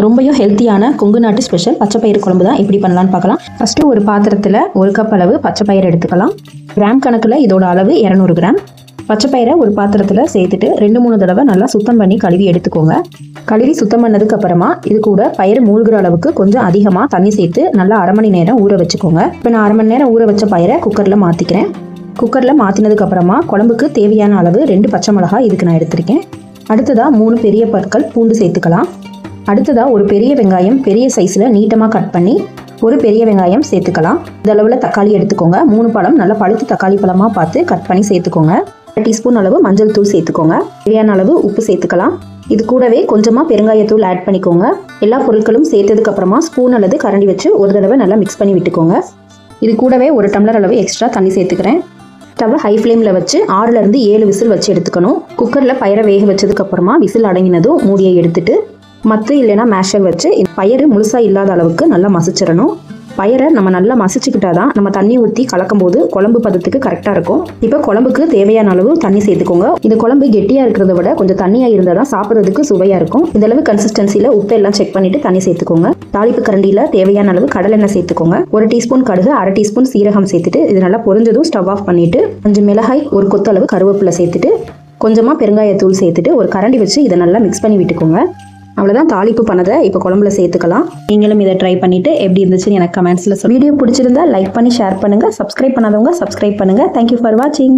ரொம்பவும் ஹெல்த்தியான கொங்கு நாட்டு ஸ்பெஷல் பச்சை பயிறு குழம்பு தான் எப்படி பண்ணலான்னு பார்க்கலாம். ஃபஸ்ட்டு ஒரு பாத்திரத்தில் ஒரு கப் அளவு பச்சை பயிறு எடுத்துக்கலாம். கிராம் கணக்கில் இதோட அளவு இரநூறு கிராம் பச்சை பயிரை ஒரு பாத்திரத்தில் சேர்த்துட்டு ரெண்டு மூணு தடவை நல்லா சுத்தம் பண்ணி கழுவி எடுத்துக்கோங்க. கழுவி சுத்தம் பண்ணதுக்கு அப்புறமா இது கூட பயிர் மூழ்கிற அளவுக்கு கொஞ்சம் அதிகமாக தண்ணி சேர்த்து நல்லா அரை மணி நேரம் ஊற வச்சுக்கோங்க. இப்போ நான் அரை மணி நேரம் ஊற வச்ச பயிரை குக்கரில் மாற்றிக்கிறேன் குக்கரில் மாற்றினதுக்கு அப்புறமா குழம்புக்கு தேவையான அளவு ரெண்டு பச்சை மிளகாய் இதுக்கு நான் எடுத்திருக்கேன். அடுத்ததாக மூணு பெரிய பற்கள் பூண்டு சேர்த்துக்கலாம். அடுத்ததாக ஒரு பெரிய வெங்காயம் பெரிய சைஸில் நீட்டமாக கட் பண்ணி ஒரு பெரிய வெங்காயம் சேர்த்துக்கலாம். இந்த அளவில் தக்காளி எடுத்துக்கோங்க. மூணு பழம் நல்லா பழுத்து தக்காளி பழமாக பார்த்து கட் பண்ணி சேர்த்துக்கோங்க. டீஸ்பூன் அளவு மஞ்சள் தூள் சேர்த்துக்கோங்க. தேவையான அளவு உப்பு சேர்த்துக்கலாம். இது கூடவே கொஞ்சமாக பெருங்காயத்தூள் ஆட் பண்ணிக்கோங்க. எல்லா பொருட்களும் சேர்த்ததுக்கப்புறமா ஸ்பூன் அல்லது கரண்டி வச்சு ஒரு தடவை நல்லா மிக்ஸ் பண்ணி விட்டுக்கோங்க. இது கூடவே ஒரு டம்ளர் அளவு எக்ஸ்ட்ரா தண்ணி சேர்த்துக்கிறேன். ஸ்டவ்வை ஹை ஃப்ளேமில் வச்சு ஆறுலேருந்து ஏழு விசில் வச்சு எடுத்துக்கணும். குக்கரில் பயிரை வேக வச்சதுக்கப்புறமா விசில் அடங்கினதும் மூடியை எடுத்துட்டு மத்து இல்லைன்னா மேஷர் வச்சு பயிர் பயிறு முழுசாக இல்லாத அளவுக்கு நல்லா மசிச்சிடணும். பயிரை நம்ம நல்லா மசிச்சுக்கிட்டா தான் நம்ம தண்ணி ஊற்றி கலக்கும்போது குழம்பு பதத்துக்கு கரெக்டாக இருக்கும். இப்போ குழம்புக்கு தேவையான அளவு தண்ணி சேர்த்துக்கோங்க. இந்த குழம்பு கெட்டியாக இருக்கிறத விட கொஞ்சம் தண்ணியாக இருந்தால் தான் சாப்பிட்றதுக்கு சுவையாக இருக்கும். இந்த அளவு கன்சிஸ்டன்சியில் உப்பு எல்லாம் செக் பண்ணிட்டு தண்ணி சேர்த்துக்கோங்க. தாளிப்பு கரண்டியில் தேவையான அளவு கடலெண்ணெய் சேர்த்துக்கோங்க. ஒரு டீஸ்பூன் கடுகு அரை டீஸ்பூன் சீரகம் சேர்த்துட்டு இது நல்லா பொரிஞ்சதும் ஸ்டவ் ஆஃப் பண்ணிட்டு அஞ்சு மிளகாய் ஒரு கொத்தளவு கருவேப்பிலை சேர்த்துட்டு கொஞ்சமாக பெருங்காயத்தூள் சேர்த்துட்டு ஒரு கரண்டி வச்சு இதை நல்லா மிக்ஸ் பண்ணி விட்டுக்கோங்க. அவ்வளோதான் தாளிப்பு பண்ணதை இப்போ குழம்புல சேர்த்துக்கலாம். நீங்களும் இதை ட்ரை பண்ணிவிட்டு எப்படி இருந்துச்சுன்னு எனக்கு கமெண்ட்ஸில் வீடியோ பிடிச்சிருந்தா லைக் பண்ணி ஷேர் பண்ணுங்கள் சப்ஸ்கிரைப் பண்ணாதவங்க சப்ஸ்கிரைப் பண்ணுங்கள் தேங்க்யூ ஃபார் வாட்சிங்